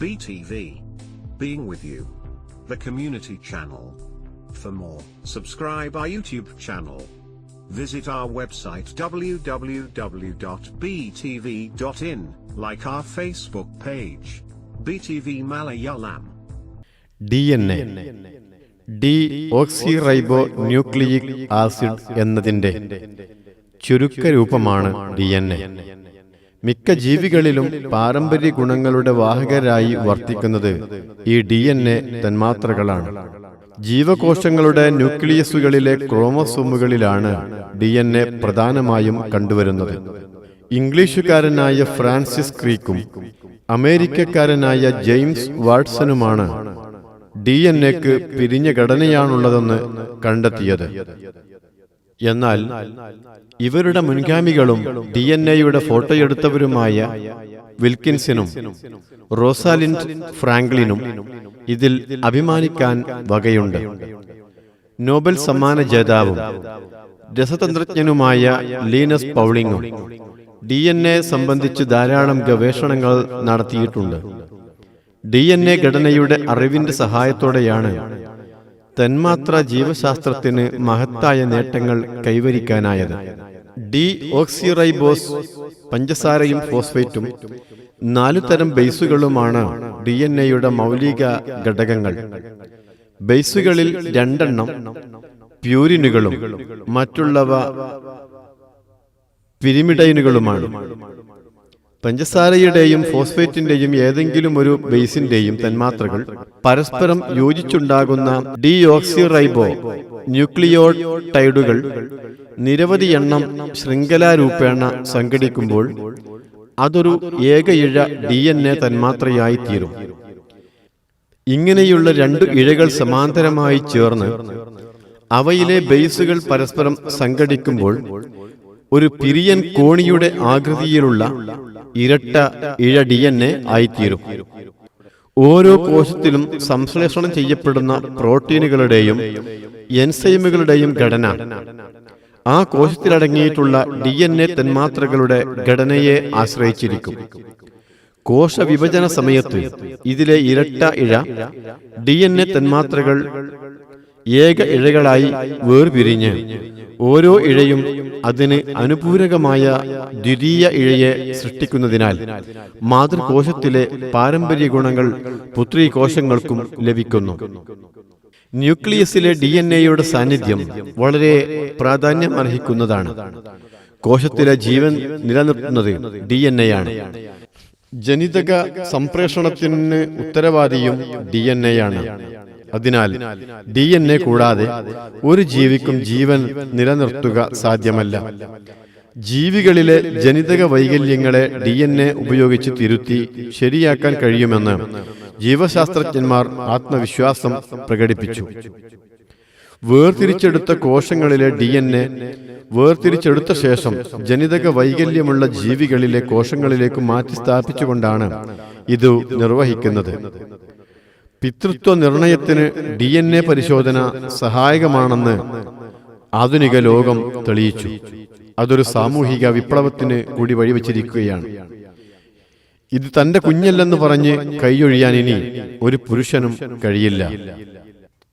BTV. Being with you. The community channel. For more, subscribe our YouTube channel. Visit our website www.btv.in, like our Facebook page. BTV Malayalam. D N A deoxyribonucleic acid എന്നതിൻ്റെ ചുരുക്കരൂപമാണ് D N A മിക്ക ജീവികളിലും പാരമ്പര്യ ഗുണങ്ങളുടെ വാഹകരായി വർത്തിക്കുന്നത് ഈ D N A തന്മാത്രകളാണ്. ജീവകോശങ്ങളുടെ ന്യൂക്ലിയസുകളിലെ ക്രോമസോമുകളിലാണ് ഡി എൻ എ പ്രധാനമായും കണ്ടുവരുന്നത്. ഇംഗ്ലീഷുകാരനായ ഫ്രാൻസിസ് ക്രീക്കും അമേരിക്കക്കാരനായ ജെയിംസ് വാട്സനുമാണ് ഡി എൻ എക്ക് പിരിഞ്ഞ ഘടനയാണുള്ളതെന്ന് കണ്ടെത്തിയത്. എന്നാൽ ഇവരുടെ മുൻഗാമികളും ഡി എൻ എയുടെ ഫോട്ടോയെടുത്തവരുമായ വിൽക്കിൻസിനും റോസാലിൻ ഫ്രാങ്ക്ലിനും ഇതിൽ അഭിമാനിക്കാൻ വകയുണ്ട്. നോബൽ സമ്മാന ജേതാവും രസതന്ത്രജ്ഞനുമായ ലീനസ് പൗളിങ്ങും ഡി എൻ എ സംബന്ധിച്ച് ധാരാളം ഗവേഷണങ്ങൾ നടത്തിയിട്ടുണ്ട്. ഡി എൻ എ ഘടനയുടെ അറിവിന്റെ സഹായത്തോടെയാണ് തന്മാത്ര ജീവശാസ്ത്രത്തിന് മഹത്തായ നേട്ടങ്ങൾ കൈവരിക്കാനായത്. ഡി ഓക്സിറൈബോസ് പഞ്ചസാരയും ഫോസ്ഫേറ്റും നാലു തരം ബേസുകളുമാണ് ഡി എൻ എയുടെ മൗലിക ഘടകങ്ങൾ. ബേസുകളിൽ രണ്ടെണ്ണം പ്യൂരിനുകളും മറ്റുള്ളവ പിരിമിഡൈനുകളുമാണ്. പഞ്ചസാരയുടെയും ഫോസ്ഫേറ്റിന്റെയും ഏതെങ്കിലും ഒരു ബേസിന്റെയും തന്മാത്രകൾ പരസ്പരം യോജിച്ചുണ്ടാകുന്ന ഡിയോക്സിറൈബോ ന്യൂക്ലിയോടൈഡുകൾ നിരവധി എണ്ണം ശൃംഖലാരൂപേണ സംഘടിക്കുമ്പോൾ അതൊരു ഏക ഇഴ ഡി എൻ എ തന്മാത്രയായി തീരും. ഇങ്ങനെയുള്ള രണ്ട് ഇഴകൾ സമാന്തരമായി ചേർന്ന് അവയിലെ ബേസുകൾ പരസ്പരം സംഘടിക്കുമ്പോൾ ഒരു പിരിയൻ കോണിയുടെ ആകൃതിയിലുള്ള ഇരട്ട ഇഴ ഡി എൻ എ ആയിത്തീരും. ഓരോ കോശത്തിലും സംശ്ലേഷണം ചെയ്യപ്പെടുന്ന പ്രോട്ടീനുകളുടെയും എൻസൈമുകളുടെയും ഘടന. ആ കോശത്തിലടങ്ങിയിട്ടുള്ള ഡി എൻ എ തന്മാത്രകളുടെ ഘടനയെ ആശ്രയിച്ചിരിക്കും. കോശ വിഭജന സമയത്ത് ഇതിലെ ഇരട്ട ഇഴ ഡി എൻ എ തന്മാത്രകൾ ഏക ഇഴകളായി വേർപിരിഞ്ഞ് ഓരോ ഇഴയും അതിന് അനുപൂരകമായ ദ്വിതീയ ഇഴയെ സൃഷ്ടിക്കുന്നതിനാൽ മാതൃകോശത്തിലെ പാരമ്പര്യ ഗുണങ്ങൾ പുത്രീകോശങ്ങൾക്കും ലഭിക്കുന്നു. ന്യൂക്ലിയസിലെ ഡി എൻ എയുടെ സാന്നിധ്യം വളരെ പ്രാധാന്യം അർഹിക്കുന്നതാണ് കോശത്തിലെ ജീവൻ നിലനിർത്തുന്നത് ഡി എൻ എ ആണ് ജനിതക സംപ്രേഷണത്തിന് ഉത്തരവാദിയും ഡി എൻ എ ആണ് അതിനാൽ ഡി എൻ എ കൂടാതെ ഒരു ജീവിക്കും ജീവൻ നിലനിർത്തുക സാധ്യമല്ല. ജീവികളിലെ ജനിതക വൈകല്യങ്ങളെ ഡി എൻ എ ഉപയോഗിച്ച് തിരുത്തി ശരിയാക്കാൻ കഴിയുമെന്ന് ജീവശാസ്ത്രജ്ഞന്മാർ ആത്മവിശ്വാസം പ്രകടിപ്പിച്ചു. വേർതിരിച്ചെടുത്ത കോശങ്ങളിലെ ഡി എൻ എ വേർതിരിച്ചെടുത്ത ശേഷം ജനിതക വൈകല്യമുള്ള ജീവികളിലെ കോശങ്ങളിലേക്ക് മാറ്റി സ്ഥാപിച്ചുകൊണ്ടാണ് ഇത് നിർവഹിക്കുന്നത്. പിതൃത്വ നിർണയത്തിന് ഡി എൻ എ പരിശോധന സഹായകമാണെന്ന് ആധുനിക ലോകം തെളിയിച്ചു. അതൊരു സാമൂഹിക വിപ്ലവത്തിന് കൂടി വഴിവെച്ചിരിക്കുകയാണ്. ഇത് തന്റെ കുഞ്ഞല്ലെന്ന് പറഞ്ഞ് കൈയൊഴിയാൻ ഇനി ഒരു പുരുഷനും കഴിയില്ല.